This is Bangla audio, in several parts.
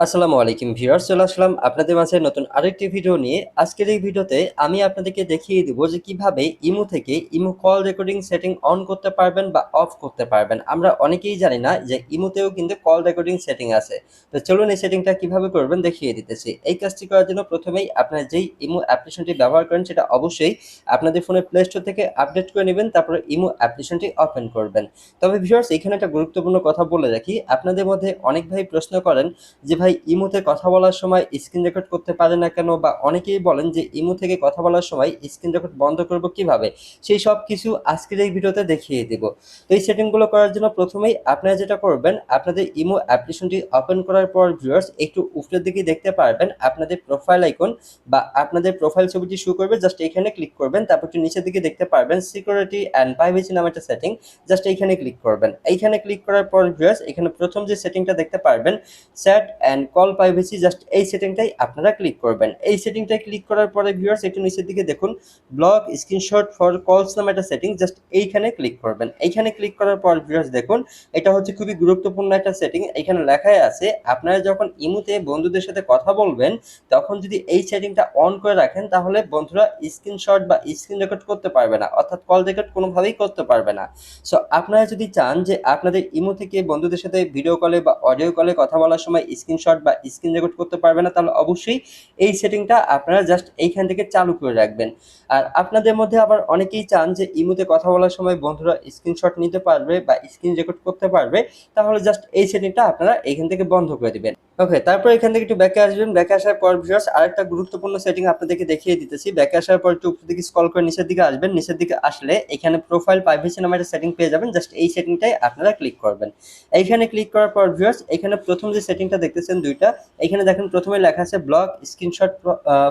আসসালামু আলাইকুম ভিউয়ার্স, চলে আসলাম আপনাদের মাঝে নতুন আরেকটি ভিডিও নিয়ে। আজকের এই ভিডিওতে আমি আপনাদেরকে দেখিয়ে দিব যে কীভাবে ইমো থেকে imo call recording setting on করতে পারবেন বা অফ করতে পারবেন। আমরা অনেকেই জানি না যে ইমোতেও কিন্তু কল রেকর্ডিং সেটিং আছে। তো চলুন এই সেটিংটা কীভাবে করবেন দেখিয়ে দিতেছি। এই কাজটি করার জন্য প্রথমেই আপনারা যেই ইমো অ্যাপ্লিকেশনটি ব্যবহার করেন সেটা অবশ্যই আপনাদের ফোনে প্লে স্টোর থেকে আপডেট করে নেবেন, তারপরে ইমো অ্যাপ্লিকেশনটি ওপেন করবেন। তবে ভিউয়ার্স, এখানে একটা গুরুত্বপূর্ণ কথা বলে রাখি। আপনাদের মধ্যে অনেক ভাই প্রশ্ন করেন যে ভাই, ইমোতে কথা বলার সময় স্ক্রিন রেকর্ড করতে পারে না কেন বা অনেকেই বলেন যে ইমো থেকে কথা বলার সময় স্ক্রিন রেকর্ড বন্ধ করব কীভাবে? সেই সব কিছু আজকের এই ভিডিওতে দেখিয়ে দিব। তো এই সেটিংগুলো করার জন্য প্রথমেই আপনারা যেটা করবেন, আপনাদের ইমো অ্যাপ্লিকেশনটি ওপেন করার পর ভিউয়ার্স একটু উপরের দিকে দেখতে পারবেন আপনাদের প্রোফাইল আইকন বা আপনাদের প্রোফাইল ছবিটি শুরু করবে। জাস্ট এখানে ক্লিক করবেন, তারপর একটু নিচের দিকে দেখতে পারবেন সিকিউরিটি অ্যান্ড প্রাইভেসি নামে একটা সেটিং জাস্ট এইখানে ক্লিক করবেন। এইখানে ক্লিক করার পর ভিউয়ার্স এখানে প্রথম যে সেটিংটা দেখতে পারবেন chat and call privacy just এই সেটিংটাই আপনারা ক্লিক করবেন। এই সেটিংটাই ক্লিক করার পরে ভিউয়ার্স একটু নিচের দিকে দেখুন ব্লক স্ক্রিনশট ফর কলস নামে একটা সেটিং জাস্ট এইখানে ক্লিক করবেন। এইখানে ক্লিক করার পর ভিউয়ার্স দেখুন, এটা হচ্ছে খুবই গুরুত্বপূর্ণ একটা সেটিং এখানে লেখাই আছে, আপনারা যখন ইমুতে বন্ধুদের সাথে কথা বলবেন, তখন যদি এই সেটিংটা অন করে রাখেন, তাহলে বন্ধুরা স্ক্রিনশট বা স্ক্রিন রেকর্ড করতে পারবে না, অর্থাৎ কল রেকর্ড কোনোভাবেই করতে পারবে না। সো আপনারা যদি চান যে আপনাদের ইমু থেকে বন্ধুদের সাথে ভিডিও কলে বা অডিও কলে কথা বলার সময় স্ক্রিনশট বা স্ক্রিন রেকর্ড করতে পারবে না, তাহলে অবশ্যই এই সেটিংটা আপনারা জাস্ট এইখান থেকে চালু করে রাখবেন। আর আপনাদের মধ্যে আবার অনেকেই চান যে ইমোতে কথা বলার সময় বন্ধুরা স্ক্রিনশট নিতে পারবে বা স্ক্রিন রেকর্ড করতে পারবে, তাহলে জাস্ট এই সেটিংটা আপনারা এইখান থেকে বন্ধ করে দিবেন। ওকে তারপর এখান থেকে একটু ব্যাকে আসবেন। ব্যাকে আসার পর ভিউয়ার্স আরেকটা গুরুত্বপূর্ণ সেটিং আপনাদেরকে দেখিয়ে দিতেছি। ব্যাকে আসার পর একটু উপর দিকে স্ক্রল করে নিচের দিকে আসবেন। নিচের দিকে আসলে এখানে প্রোফাইল প্রাইভেসি নামে একটা সেটিং পেয়ে যাবেন। জাস্ট এই সেটিংটাই আপনারা ক্লিক করবেন। এইখানে ক্লিক করার পর ভিউয়ার্স এখানে প্রথম যে সেটিংটা দেখতেছেন দুইটা। এখানে দেখেন প্রথমে লেখা আছে ব্লক স্ক্রিনশট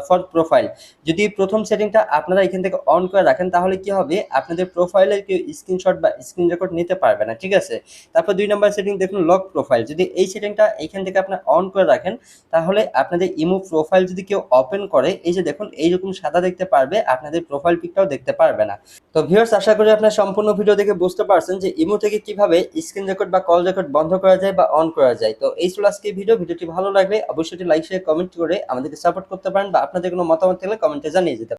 ফর প্রোফাইল। যদি প্রথম সেটিংটা আপনারা এখান থেকে অন করে রাখেন, তাহলে কি হবে? আপনাদের প্রোফাইলের কেউ স্ক্রিনশট বা স্ক্রিন রেকর্ড নিতে পারবে না, ঠিক আছে? তারপর দুই নম্বর সেটিং দেখুন লক প্রোফাইল যদি এই সেটিংটা এখান থেকে আপনার অন করে রাখেন, তাহলে আপনাদের ইমো প্রোফাইল যদি কেউ ওপেন করে, এই যে দেখুন, এইরকম সাদা দেখতে পারবে, আপনাদের প্রোফাইল পিকটাও দেখতে পারবে না। তো ভিউয়ার্স আশা করি আপনার সম্পূর্ণ ভিডিও দেখে বুঝতে পারছেন যে ইমো থেকে কীভাবে স্ক্রিন রেকর্ড বা কল রেকর্ড বন্ধ করা যায় বা অন করা যায়। তো এই ছিল আজকে ভিডিও ভিডিওটি ভালো লাগলে অবশ্যই লাইক শেয়ার কমেন্ট করে আমাদেরকে সাপোর্ট করতে পারেন বা আপনাদের কোনো মতামত থাকলে কমেন্টে জানিয়ে যেতে